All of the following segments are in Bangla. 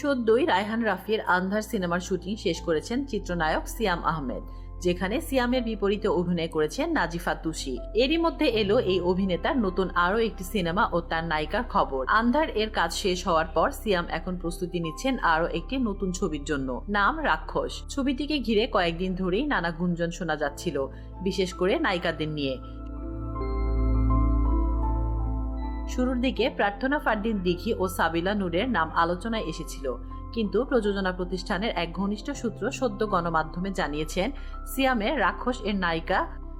সদ্যই রায়হান রাফির আন্ধার সিনেমার শুটিং শেষ করেছেন চিত্রনায়ক সিয়াম আহমেদ, যেখানে সিয়ামের বিপরীতে অভিনয় করেছেন নাজিফা তুষি এরই মধ্যে এলো এই অভিনেতার নতুন আরও একটি সিনেমা ও তার নায়িকার খবর। আন্ধার এর কাজ শেষ হওয়ার পর সিয়াম এখন প্রস্তুতি নিচ্ছেন আরও একটি নতুন ছবির জন্য, নাম রাক্ষস। ছবিটিকে ঘিরে কয়েকদিন ধরেই নানা গুঞ্জন শোনা যাচ্ছিল, বিশেষ করে নায়িকাদের নিয়ে। শুরুর দিকে প্রার্থনা ফারদিন দিঘি ও সাবিলা নূরের নাম আলোচনায় এসেছিল। কিন্তু প্রযোজনা প্রতিষ্ঠানের এক ঘনিষ্ঠ সূত্র সদ্য গণমাধ্যমে জানিয়েছেন সিয়ামের রাক্ষস এর নায়িকা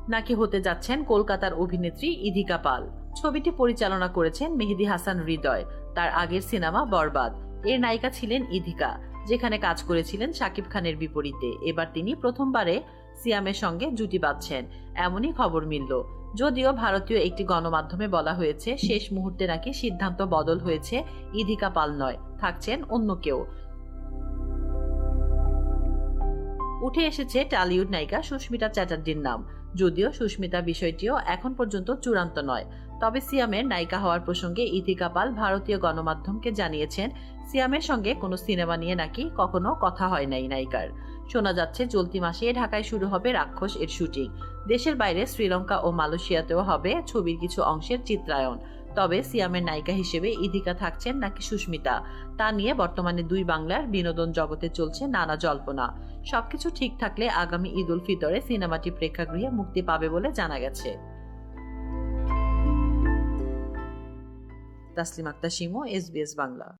নাকি হতে যাচ্ছেন কলকাতার অভিনেত্রী ইধিকা পাল। ছবিটি পরিচালনা করেছেন মেহেদি হাসান হৃদয়। তার আগের সিনেমা বরবাদ। এর নায়িকা ছিলেন ইধিকা, যেখানে কাজ করেছিলেন শাকিব খানের বিপরীতে। এবার তিনি প্রথমবারে সিয়ামের সঙ্গে জুটি বাঁধছেন। এমনই খবর মিলল। যদিও ভারতীয় একটি গণমাধ্যমে বলা হয়েছে, শেষ মুহূর্তে নাকি সিদ্ধান্ত বদল হয়েছে, ইধিকা পাল নয়, থাকছেন অন্য কেউ। উঠে এসেছে টালিউড নায়িকা সুস্মিতা চ্যাটার্জির নাম। যদিও সুস্মিতা বিষয়টিও এখন পর্যন্ত চূড়ান্ত নয়। তবে সিয়ামের নায়িকা হওয়ার প্রসঙ্গে ইথিকা পাল ভারতীয় গণমাধ্যমকে জানিয়েছেন, সিয়ামের সঙ্গে কোনো সিনেমা নিয়ে নাকি কখনো কথা হয় নাই নায়িকার। শোনা যাচ্ছে চলতি মাসে ঢাকায় শুরু হবে রাক্ষস এর শুটিং। দেশের বাইরে শ্রীলঙ্কা ও মালয়েশিয়াতেও হবে ছবির কিছু অংশের চিত্রায়ন। তবে সিয়ামের নায়িকা হিসেবে ইদিকা থাকছেন নাকি সুস্মিতা? তা নিয়ে বর্তমানে দুই বাংলার বিনোদন জগতে চলছে নানা জল্পনা। সবকিছু ঠিক থাকলে আগামী ঈদ উল ফিতরে সিনেমাটি প্রেক্ষাগৃহে মুক্তি পাবে বলে জানা গেছে। তাসলিম আক্তার শিমু এসবিএস বাংলা।